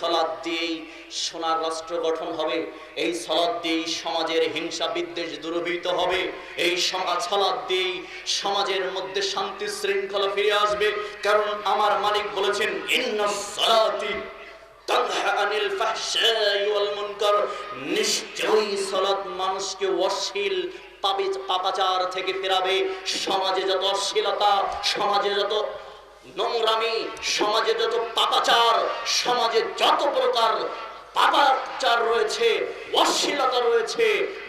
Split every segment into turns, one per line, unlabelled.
সলাদ দিয়েই সোনার রাষ্ট্র গঠন হবে। এই সলাদ দিয়েই সমাজের হিংসা বিদ্বেষ দূরভূত হবে। এই সমাজ সলাদ দিয়েই সমাজের মধ্যে শান্তি শৃঙ্খলা ফিরে আসবে। কারণ আমার মালিক বলেছেন, ইন্না সলাতি তানহা আনিল ফাহশাই নিশ্চয়ই মানুষকে অশ্লীল পাপি- পাপাচার থেকে সমাজে যত অশ্লীলতা, সমাজে যত নোংরামি, সমাজে যত পাপাচার, সমাজে যত প্রকার পাপাচার রয়েছে, অশ্লীলতা রয়েছে,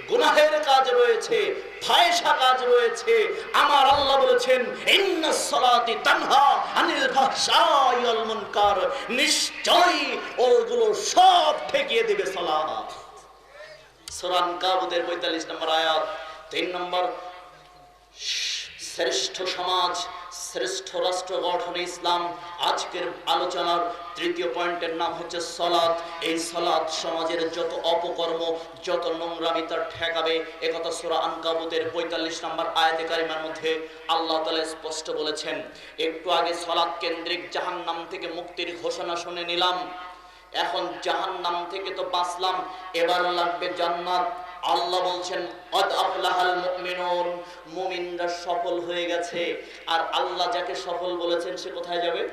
গুনাহের কাজ রয়েছে ফায়সা কাজ রয়েছে, আমার আল্লাহ বলেছেন ইন্নাস সালাতি তানহা আনিল ফাহশাই ওয়াল মুনকার নিশ্চয়ই ওগুলো সব ঠেকিয়ে দেবে সালাত। সূরা কাবুতের 45 নম্বর আয়াত, তিন নম্বর শ্রেষ্ঠ সমাজ শ্রেষ্ঠ রাষ্ট্র গঠনে ইসলাম। আজকের আলোচনার তৃতীয় পয়েন্টের নাম হচ্ছে সলাৎ। এই সলাৎ সমাজের যত অপকর্ম, যত নোংরামি তার ঠেকাবে। একথা সোরা আনকাবুতের পঁয়তাল্লিশ নম্বর আয়াতে কারিমার মধ্যে আল্লাহ তালা স্পষ্ট বলেছেন, একটু আগে সলাৎ কেন্দ্রিক জাহান্নাম থেকে মুক্তির ঘোষণা শুনে নিলাম। এখন জাহান্নাম থেকে তো বাঁচলাম। এবার লাগবে জান্নাত। আল্লাহ বলছেন কদ আফলাহাল মুমিনুন মুমিনরা সফল হয়ে গেছে। আর আল্লাহ যাকে সফল বলেছেন, সে কোথায় যাবে?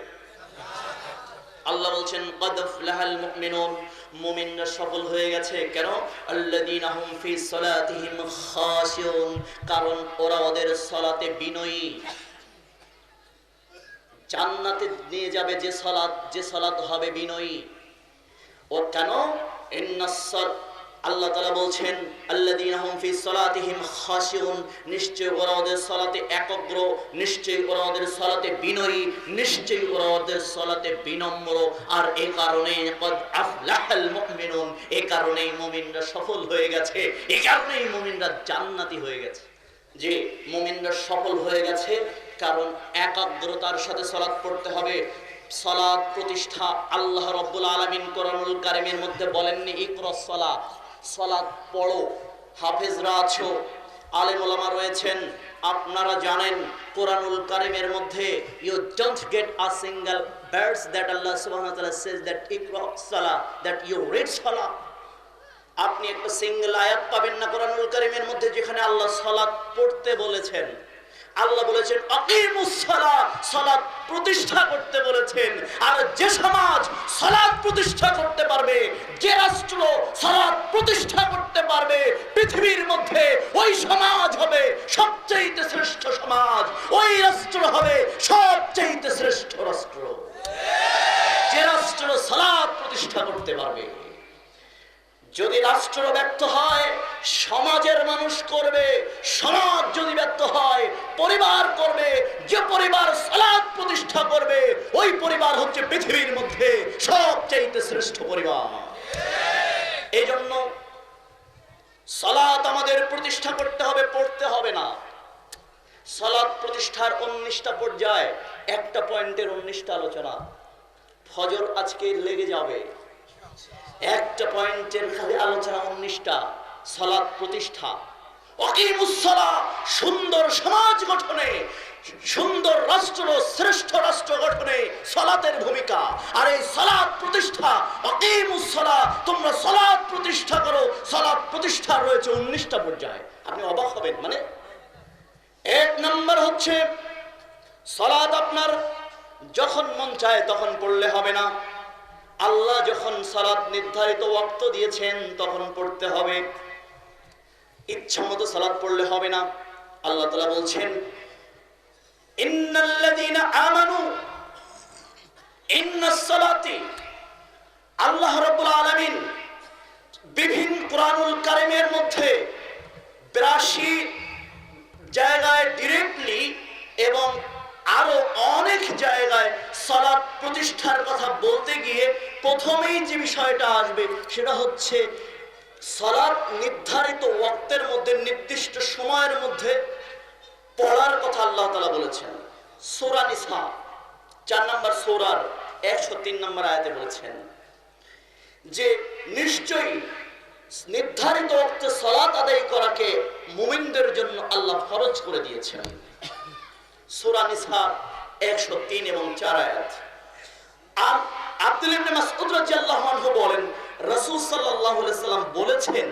আল্লাহ বলছেন কদ আফলাহাল মুমিনুন মুমিনরা সফল হয়ে গেছে। কেন? আল্লাযীনা হুম ফি সালাতিহিম খাশিউন, কারণ ওরা ওদের সালাতে বিনয়ী। জান্নাতে নিয়ে যাবে যে সালাত যে সালাত হবে বিনয়ী। ও কেন? ইন্নাস আল্লাহ তাআলা বলছেন সালাতিহিম ওরা ওদের সালাতে একগ্র ওরা ওদের সালাতে বিনয়ী ওরা ওদের সালাতে বিনম্র। আর আফলাহাল মুমিনুন এই কারণেই মুমিনরা সফল হয়ে গেছে এই কারণেই মুমিনরা জান্নাতি হয়ে গেছে। যে মুমিনরা সফল হয়ে গেছে, কারণ একাগ্রতার সাথে সালাত পড়তে হবে। সালাত প্রতিষ্ঠা আল্লাহ রব্বুল আলামিন কোরআনুল কারিমের মধ্যে বলেননি ইকরাস সালাত সালাত পড়ো, হাফেজরা আছো, আলেম ওলামা রয়েছেন, আপনারা জানেন কোরআনুল কারিমের মধ্যে you don't get a single birds that Allah সুবহানাহু ওয়া তাআলা সেজ দ্যাট ইকরা সালাহ দ্যাট ইউ রিড সালাহ আপনি একটা সিঙ্গেল আয়াত পাবেন না কোরআনুল কারিমের মধ্যে যেখানে আল্লাহ সালাত পড়তে বলেছেন। আল্লাহ বলেছেন সালাত প্রতিষ্ঠা করতে বলেছেন। আর যে সমাজ সালাত প্রতিষ্ঠা করতে পারবে, যে রাষ্ট্র সালাত প্রতিষ্ঠা করতে পারবে, পৃথিবীর মধ্যে ওই সমাজ হবে সবচেয়ে শ্রেষ্ঠ সমাজ। ওই রাষ্ট্র হবে সবচেয়ে শ্রেষ্ঠ রাষ্ট্র। যে রাষ্ট্র সালাত প্রতিষ্ঠা করতে পারবে যদি রাষ্ট্র ব্যর্থ হয়, সমাজের মানুষ করবে, সমাজ যদি ব্যর্থ হয়, পরিবার করবে, যে পরিবার সালাদ প্রতিষ্ঠা করবে, ওই পরিবার হচ্ছে পৃথিবীর মধ্যে সবচাইতে শ্রেষ্ঠ পরিবার। এই জন্য সালাত আমাদের প্রতিষ্ঠা করতে হবে, পড়তে হবে না। সালাত প্রতিষ্ঠার উনিশটা পর্যায়ে একটা পয়েন্টের উনিশটা আলোচনা। ফজর আজকে লেগে যাবে। একটা পয়েন্টের খালি আলোচনা উনিশটা, সালাত প্রতিষ্ঠা। সুন্দর সমাজ গঠনে, সুন্দর রাষ্ট্র, শ্রেষ্ঠ রাষ্ট্র গঠনে সলাতের ভূমিকা। আর এই সালাত প্রতিষ্ঠা অকিমুসলা তোমরা সালাত প্রতিষ্ঠা করো, সালাত প্রতিষ্ঠা রয়েছে উনিশটা পর্যায়ে। আপনি অবাক হবেন মানে? এক নম্বর হচ্ছে, সালাত আপনার যখন মন চায় তখন পড়লে হবে না। আল্লাহ যখন সালাত নির্ধারিত ওয়াক্ত দিয়েছেন, তখন পড়তে হবে। ইচ্ছা মতো সালাত পড়লে হবে না। আল্লাহ তালা বলছেন আল্লাহ বিভিন্ন মধ্যে জায়গায় ডিরেক্টলি এবং সালাত প্রতিষ্ঠার কথা বলতে গিয়ে প্রথমেই যে বিষয়টা আসবে সেটা হচ্ছে সালাত নির্ধারিত ওয়াক্তের মধ্যে, নির্দিষ্ট সময়ের মধ্যে পড়ার কথা আল্লাহ তালা বলেছেন। সোরা নিসা, চার নম্বর সোরার একশো তিন নম্বর আয়াতে বলেছেন যে নিশ্চয়ই নির্ধারিত অর্থে সলাত আদায় করাকে মুমিনদের জন্য আল্লাহ ফরজ করে দিয়েছেন। সূরা নিসা একশো তিন এবং আয়াত। আর আব্দুল ইবনে মাসউদ রাদিয়াল্লাহু আনহু বলেন, রাসূল সাল্লাল্লাহু আলাইহি সাল্লাম বলেছেন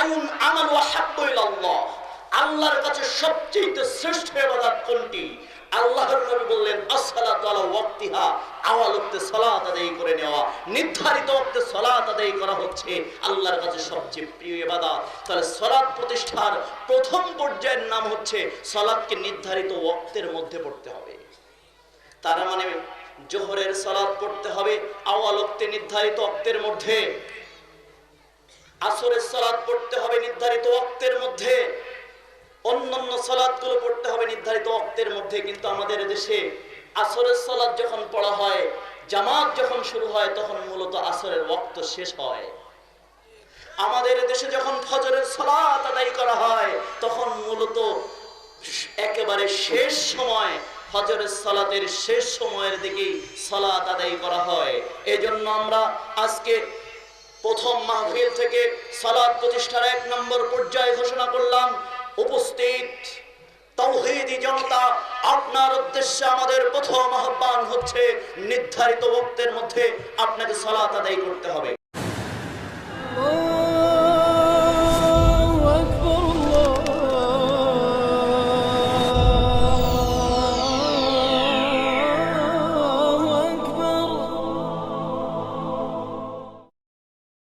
আয়ুন আমাল ওয়া হাব্বু ইলাল্লাহ। আল্লাহর কাছে সবচেয়ে শ্রেষ্ঠ ইবাদত কোনটি? আল্লাহর নবী বললেন, আসসালাতু আলা ওয়াক্তিহা। আওয়াল ওয়াক্তে সালাত আদায় করে নেওয়া। নির্ধারিত ওয়াক্তে সালাত আদায় করা হচ্ছে আল্লাহর কাছে সবচেয়ে প্রিয় ইবাদত। তাহলে সালাত প্রতিষ্ঠার প্রথম পর্যায়ের নাম হচ্ছে সালাতকে নির্ধারিত ওয়াক্তের মধ্যে পড়তে হবে। তার মানে জোহরের সালাত পড়তে হবে আওয়াল নির্ধারিত অক্তের মধ্যে। আসরের সালাত পড়তে হবে নির্ধারিত অক্তের মধ্যে। অন্যান্য সালাদগুলো পড়তে হবে নির্ধারিত অক্তের মধ্যে। কিন্তু আমাদের দেশে আসরের সালাত যখন পড়া হয়, জামাত যখন শুরু হয়, তখন মূলত আসরের ওক্ত শেষ হয়। আমাদের দেশে যখন ফজরের সালাত আদায় করা হয়, তখন মূলত একেবারে শেষ সময় ফজরের সালাতের শেষ সময়ের দিকে সালাত আদায় করা হয়। এজন্য আমরা আজকে প্রথম মাহফিল থেকে সালাত প্রতিষ্ঠার এক নম্বর পর্যায়ে ঘোষণা করলাম, উপস্থিত জনতা, আপনার উদ্দেশ্যে আমাদের প্রথম আহ্বান হচ্ছে, নির্ধারিত বক্তের মধ্যে আপনাকে সালাত আদায় করতে হবে।